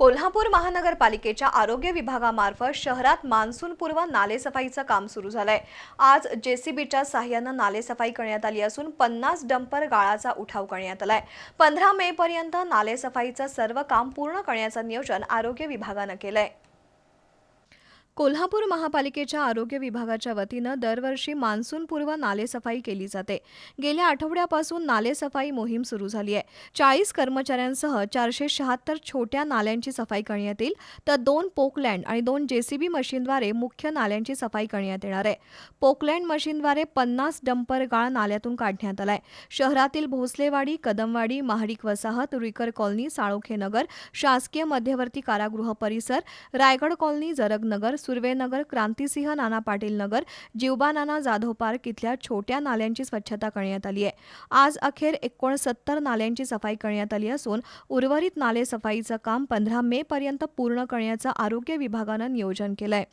कोल्हापूर महानगरपालिकेच्या आरोग्य विभागामार्फत शहरात मान्सूनपूर्व नालेसफाईचं काम सुरू झालंय. आज जेसीबीच्या साह्यानं नालेसफाई करण्यात आली असून पन्नास डंपर गाळाचा उठाव करण्यात आलाय. पंधरा मे पर्यंत नालेसफाईचं सर्व काम पूर्ण करण्याचं नियोजन आरोग्य विभागानं केलंय. कोल्हापूर महापालिकेच्या आरोग्य विभागाच्या वतीनं दरवर्षी मान्सूनपूर्व नालेसफाई केली जाते. गेल्या आठवड्यापासून नालेसफाई मोहीम सुरू झाली आहे. चाळीस कर्मचाऱ्यांसह चारशे शहात्तर छोट्या नाल्यांची सफाई करण्यात येईल तर दोन पोकलँड आणि दोन जेसीबी मशीनद्वारे मुख्य नाल्यांची सफाई करण्यात येणार आहे. पोकलँड मशीनद्वारे पन्नास डंपर गाळ नाल्यातून काढण्यात आलाय. शहरातील भोसलेवाडी कदमवाडी महाडिक वसाहत रुईकर कॉलनी साळोखे नगर शासकीय मध्यवर्ती कारागृह परिसर रायगड कॉलनी जरगनगर सुर्वेनगर क्रांतिसिंह नाना पाटील नगर जिवबा नाना जाधव पार्क इथल्या छोट्या नाल्यांची स्वच्छता करण्यात आली आहे. आज अखेर एकोणसत्तर नाल्यांची सफाई करण्यात आली असून उर्वरित नाले सफाईचं काम पंधरा मे पर्यंत पूर्ण करण्याचं आरोग्य विभागानं नियोजन केलंय.